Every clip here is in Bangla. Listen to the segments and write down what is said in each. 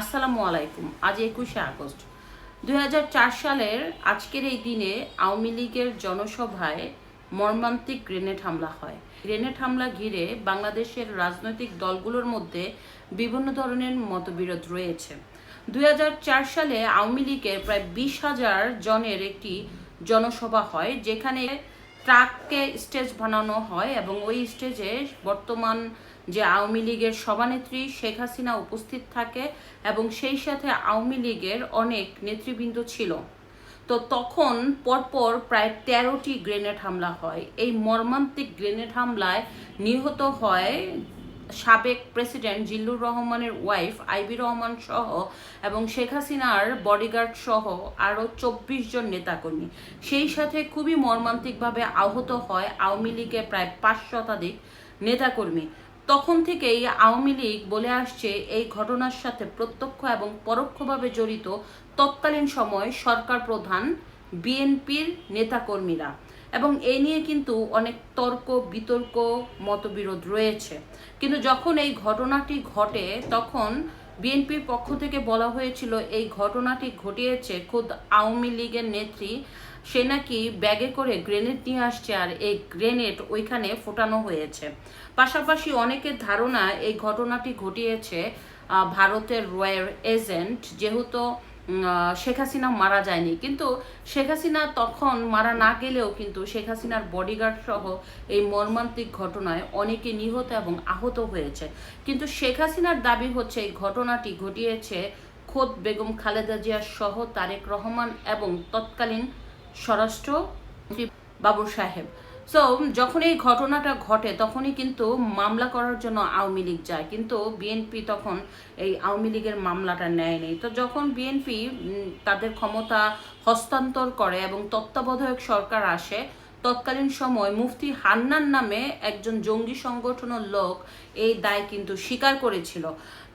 আসসালামু আলাইকুম, আজ একুশে আগস্ট। দুই হাজার চার সালের আজকের এই দিনে আওয়ামী লীগের জনসভায় মর্মান্তিক গ্রেনেড হামলা হয়। গ্রেনেড হামলা ঘিরে বাংলাদেশের রাজনৈতিক দলগুলোর মধ্যে বিভিন্ন ধরনের মতবিরোধ রয়েছে। দুই হাজার চার সালে আওয়ামী লীগের প্রায় বিশ হাজার জনের একটি জনসভা হয়, যেখানে ট্রাককে স্টেজ বানানো হয় এবং ওই স্টেজে বর্তমান যে আওয়ামী লীগের সভানেত্রী শেখ হাসিনা উপস্থিত থাকে এবং সেই সাথে আওয়ামী লীগের অনেক নেতৃবৃন্দ ছিল। তো তখন পরপর প্রায় তেরোটি গ্রেনেড হামলা হয়। এই মর্মান্তিক গ্রেনেড হামলায় নিহত হয় সাবেক প্রেসিডেন্ট জিল্লুর রহমানের ওয়াইফ আইবি রহমান সহ এবং শেখ হাসিনার বডিগার্ড সহ আরও চব্বিশ জন নেতাকর্মী। সেই সাথে খুবই মর্মান্তিকভাবে আহত হয় আওয়ামী লীগের প্রায় পাঁচ শতাধিক নেতাকর্মী। তখন থেকেই আওয়ামী লীগ বলে আসছে, এই ঘটনার সাথে প্রত্যক্ষ এবং পরোক্ষভাবে জড়িত তৎকালীন সময় সরকার প্রধান, বিএনপির নেতাকর্মীরা। এবং এই নিয়ে কিন্তু অনেক তর্ক, বিতর্ক, মতবিরোধ রয়েছে। কিন্তু যখন এই ঘটনাটি ঘটে, তখন বিএনপির পক্ষ থেকে বলা হয়েছিল, এই ঘটনাটি ঘটিয়েছে খোদ আওয়ামী লীগের নেত্রী সে নাকি ব্যাগে করে গ্রেনেড নিয়ে আসছে আর এই গ্রেনেড ওইখানে ফোটানো হয়েছে। পাশাপাশি অনেকের ধারণা এই ঘটনাটি ঘটিয়েছে ভারতের রয়্যাল এজেন্ট, যেহেতু শেখ হাসিনা মারা যায়নি। কিন্তু শেখ হাসিনা তখন মারা না গেলেও কিন্তু শেখ হাসিনার বডিগার্ড সহ এই মর্মান্তিক ঘটনায় অনেকে নিহত এবং আহত হয়েছে। কিন্তু শেখ হাসিনার দাবি হচ্ছে এই ঘটনাটি ঘটিয়েছে খোদ বেগম খালেদা জিয়া সহ তারেক রহমান এবং তৎকালীন স্বরাষ্ট্র বাবুর সাহেব। সো যখন এই ঘটনাটা ঘটে, তখনই কিন্তু মামলা করার জন্য আওয়ামী লীগ যায়। কিন্তু বিএনপি তখন এই আওয়ামী লীগের মামলাটা নেয়নি তো যখন বিএনপি তাদের ক্ষমতা হস্তান্তর করে এবং তত্ত্বাবধায়ক সরকার আসে, তৎকালীন সময় মুফতি হান্নান নামে একজন জঙ্গি সংগঠনের লোক এই দায় কিন্তু স্বীকার করেছিল।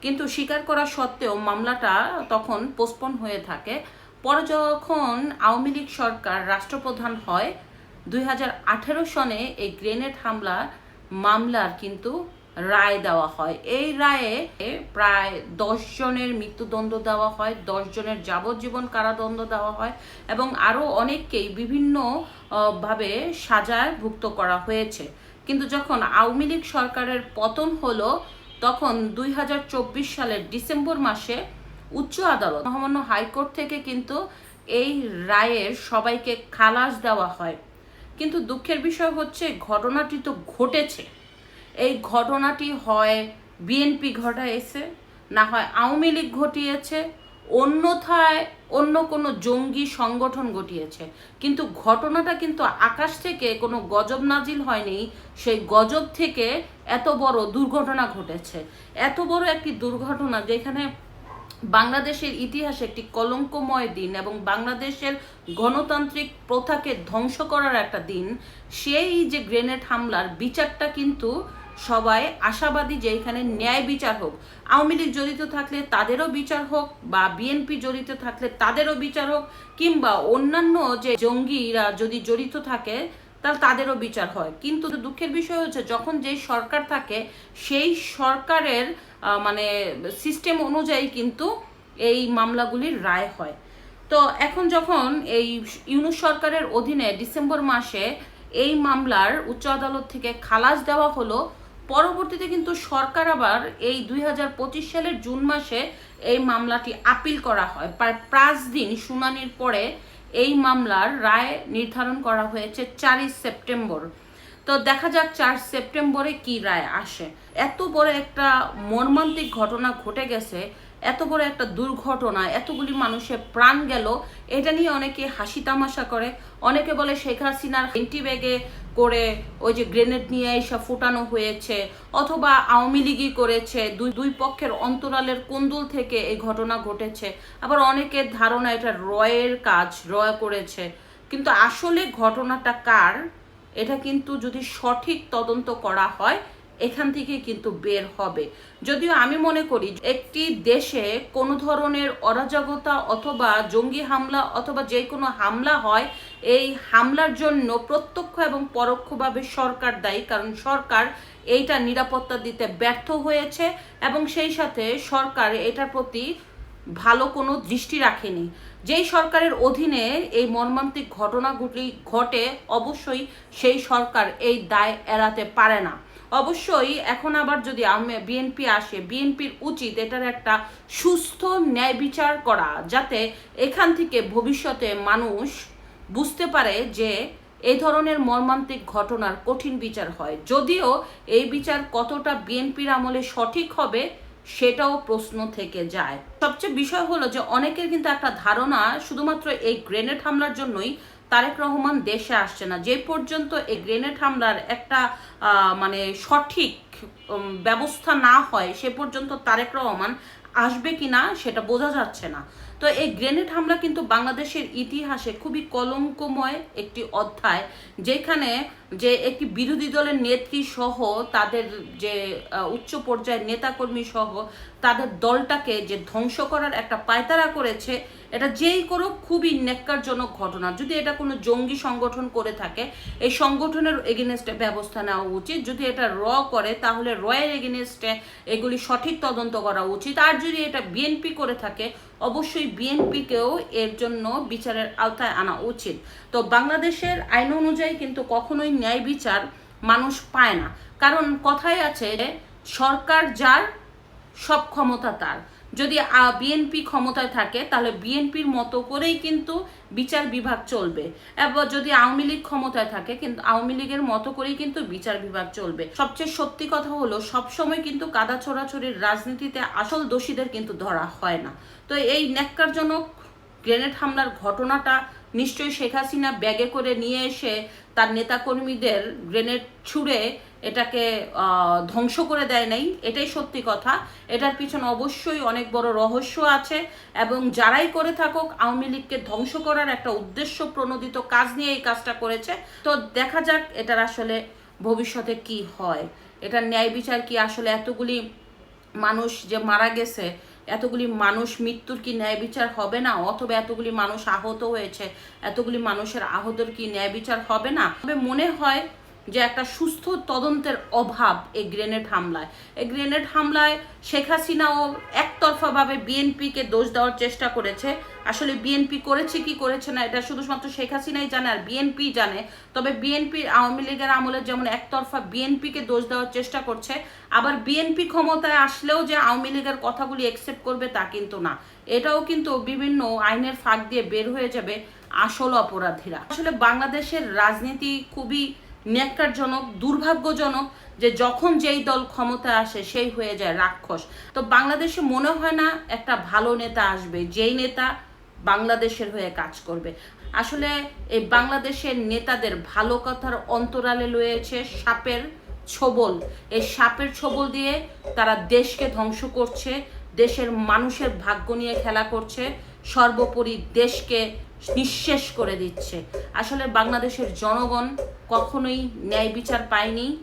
কিন্তু স্বীকার করা সত্ত্বেও মামলাটা তখন পোস্টপন হয়ে থাকে। পরে যখন আওয়ামী লীগ সরকার রাষ্ট্রপ্রধান হয়, দুই হাজার আঠেরো সনে এই গ্রেনেড হামলা, মামলার কিন্তু রায় দেওয়া হয়। এই রায়ে প্রায় দশ জনের মৃত্যুদণ্ড দেওয়া হয়, দশ জনের যাবজ্জীবন কারাদণ্ড দেওয়া হয় এবং আরও অনেককেই বিভিন্ন ভাবে সাজায় ভুক্ত করা হয়েছে। কিন্তু যখন আওয়ামী লীগ সরকারের পতন হলো, তখন দুই হাজার চব্বিশ সালের ডিসেম্বর মাসে উচ্চ আদালত, মহামান্য হাইকোর্ট থেকে কিন্তু এই রায়ের সবাইকে খালাস দেওয়া হয়। কিন্তু দুঃখের বিষয় হচ্ছে, ঘটনাটি তো ঘটেছে। এই ঘটনাটি হয় বিএনপি ঘটাইছে, না হয় আওয়ামী লীগ ঘটিয়েছে, অন্যথায় অন্য কোনো জঙ্গি সংগঠন ঘটিয়েছে। কিন্তু ঘটনাটা কিন্তু আকাশ থেকে কোনো গজব নাজিল হয়নি, সেই গজব থেকে এত বড় দুর্ঘটনা ঘটেছে। এত বড় একটি দুর্ঘটনা যেখানে বাংলাদেশের ইতিহাসে একটি কলঙ্কময় দিন এবং বাংলাদেশের গণতান্ত্রিক প্রথাকে ধ্বংস করার একটা দিন, সেই যে গ্রেনেড হামলার বিচারটা কিন্তু সবাই আশাবাদী যে এখানে ন্যায় বিচার হোক। আওয়ামী লীগ জড়িত থাকলে তাদেরও বিচার হোক বা বিএনপি জড়িত থাকলে তাদেরও বিচার হোক, কিংবা অন্যান্য যে জঙ্গিরা যদি জড়িত থাকে তাহলে তাদেরও বিচার হয়। কিন্তু দুঃখের বিষয় হচ্ছে, যখন যেই সরকার থাকে, সেই সরকারের মানে সিস্টেম অনুযায়ী কিন্তু এই মামলাগুলির রায় হয়। তো এখন যখন এই ইউনুস সরকারের অধীনে ডিসেম্বর মাসে এই মামলার উচ্চ আদালত থেকে খালাস দেওয়া হলো, পরবর্তীতে কিন্তু সরকার আবার এই দুই হাজার পঁচিশ সালের জুন মাসে এই মামলাটি আপিল করা হয়। প্রায় পাঁচ দিন শুনানির পরে এই মামলার রায় নির্ধারণ করা হয়েছে চারই সেপ্টেম্বর। তো দেখা যাক চার সেপ্টেম্বরে কি রায় আসে। এত বড় একটা মর্মান্তিক ঘটনা ঘটে গেছে, এত বড় একটা দুর্ঘটনা, এতগুলি মানুষের প্রাণ গেল, এটা নিয়ে অনেকে হাসি তামাশা করে, অনেকে বলে শেখ হাসিনার হেন্টি ব্যাগে করে ওই যে গ্রেনেড নিয়ে এসে ফুটানো হয়েছে, অথবা আওয়ামী লীগই করেছে, দুই দুই পক্ষের অন্তরালের কুন্দুল থেকে এই ঘটনা ঘটেছে। আবার অনেকের ধারণা এটা রয়ের কাজ রয় করেছে। কিন্তু আসলে ঘটনাটা কার, এটা কিন্তু যদি সঠিক তদন্ত করা হয় এখান থেকে কিন্তু বের হবে। যদিও আমি মনে করি একটি দেশে কোনো ধরনের অরাজকতা অথবা জঙ্গি হামলা অথবা যে কোনো হামলা হয়, এই হামলার জন্য প্রত্যক্ষ এবং পরোক্ষভাবে সরকার দায়ী। কারণ সরকার এইটা নিরাপত্তা দিতে ব্যর্থ হয়েছে এবং সেই সাথে সরকার এটার প্রতি ভালো কোনো দৃষ্টি রাখেনি। যেই সরকারের অধীনে এই মর্মান্তিক ঘটনাগুলি ঘটে, অবশ্যই সেই সরকার এই দায় এড়াতে পারে না। অবশ্যই এখন আবার যদি বিএনপি আসে বিএনপির উচিত এটার একটা সুস্থ ন্যায় বিচার করা, যাতে এখান থেকে ভবিষ্যতে মানুষ বুঝতে পারে যে এই ধরনের মর্মান্তিক ঘটনার কঠিন বিচার হয়। যদিও এই বিচার কতটা বিএনপির আমলে সঠিক হবে, সেটাও প্রশ্ন থেকে যায়। সবচেয়ে বিষয় হলো যে অনেকের কিন্তু একটা ধারণা শুধুমাত্র এই গ্রেনেড হামলার জন্যই তারেক রহমান দেশে আসছে না। যে পর্যন্ত এই গ্রেনেড হামলার একটা মানে সঠিক ব্যবস্থা না হয়, সে পর্যন্ত তারেক রহমান আসবে কি না সেটা বোঝা যাচ্ছে না। তো এই গ্রেনেড হামলা কিন্তু বাংলাদেশের ইতিহাসে খুবই কলঙ্কময় একটি অধ্যায়, যেখানে যে একটি বিরোধী দলের নেত্রী সহ তাদের যে উচ্চ পর্যায়ের নেতাকর্মী সহ তাদের দলটাকে যে ধ্বংস করার একটা পায়তারা করেছে, এটা যেই করুক খুবই নেককারজনক ঘটনা। যদি এটা কোনো জঙ্গি সংগঠন করে থাকে, এই সংগঠনের এগেনস্টে ব্যবস্থা নেওয়া উচিত। যদি এটা র করে, তাহলে রয়ের এগেনস্টে এগুলি সঠিক তদন্ত করা উচিত। আর যদি এটা বিএনপি করে থাকে অবশ্যই বিএনপিকেও এর জন্য বিচারের আওতায় আনা উচিত। তো বাংলাদেশের আইন অনুযায়ী কিন্তু কখনোই ন্যায় বিচার মানুষ পায় না। কারণ কথাই আছে সরকার যার, সব ক্ষমতা তার। যদি বিএনপি ক্ষমতায় থাকে, তাহলে বিএনপির মতো করেই কিন্তু বিচার বিভাগ চলবে। এবার যদি আওয়ামী লীগ ক্ষমতায় থাকে, কিন্তু, আওয়ামী লীগের মতো করেই কিন্তু বিচার বিভাগ চলবে। সবচেয়ে সত্যি কথা হলো, সবসময় কিন্তু কাদা ছোড়াছড়ির রাজনীতিতে আসল দোষীদের কিন্তু ধরা হয় না। তো এই ন্যাক্কারজনক গ্রেনেড হামলার ঘটনাটা নিশ্চয়ই শেখ হাসিনা ব্যাগে করে নিয়ে এসে তার নেতাকর্মীদের গ্রেনেড ছুঁড়ে এটাকে ধ্বংস করে দেয় নাই, এটাই সত্যি কথা। এটার পিছনে অবশ্যই অনেক বড় রহস্য আছে এবং যারাই করে থাকুক, আওয়ামী লীগকে ধ্বংস করার একটা উদ্দেশ্য প্রণোদিত কাজ নিয়ে এই কাজটা করেছে। তো দেখা যাক এটার আসলে ভবিষ্যতে কি হয়। এটার ন্যায় বিচার কি আসলে এতগুলি মানুষ যে মারা গেছে এতগুলি মানুষ মৃত্যুর কি ন্যায় বিচার হবে না? অথবা এতগুলি মানুষ আহত হয়েছে, এতগুলি মানুষের আহতর কি ন্যায় বিচার হবে না? তবে মনে হয় যে একটা সুস্থ তদন্তের অভাব এই গ্রেনেড হামলায়। এই গ্রেনেড হামলায় শেখ হাসিনাও একতরফাভাবে বিএনপিকে দোষ দেওয়ার চেষ্টা করেছে। আসলে বিএনপি করেছে কি করেছে না, এটা শুধুমাত্র শেখ হাসিনাই জানে আর বিএনপি জানে। তবে বিএনপির আওয়ামী লীগের আমলে যেমন একতরফা বিএনপিকে দোষ দেওয়ার চেষ্টা করছে, আবার বিএনপি ক্ষমতায় আসলেও যে আওয়ামী লীগের কথাগুলি একসেপ্ট করবে তা কিন্তু না। এটাও কিন্তু বিভিন্ন আইনের ফাঁক দিয়ে বের হয়ে যাবে আসল অপরাধীরা। আসলে বাংলাদেশের রাজনীতি খুবই ন্যাক্কারজনক, দুর্ভাগ্যজনক যে যখন যেই দল ক্ষমতায় আসে সেই হয়ে যায় রাক্ষস। তো বাংলাদেশে মনে হয় না একটা ভালো নেতা আসবে, যেই নেতা বাংলাদেশের হয়ে কাজ করবে। আসলে এই বাংলাদেশের নেতাদের ভালো কথার অন্তরালে রয়েছে সাপের ছোবল। এই সাপের ছোবল দিয়ে তারা দেশকে ধ্বংস করছে, দেশের মানুষের ভাগ্য নিয়ে খেলা করছে, সর্বোপরি দেশকে নিঃশেষ করে দিচ্ছে। আসলে বাংলাদেশের জনগণ কখনোই ন্যায় বিচার পায়নি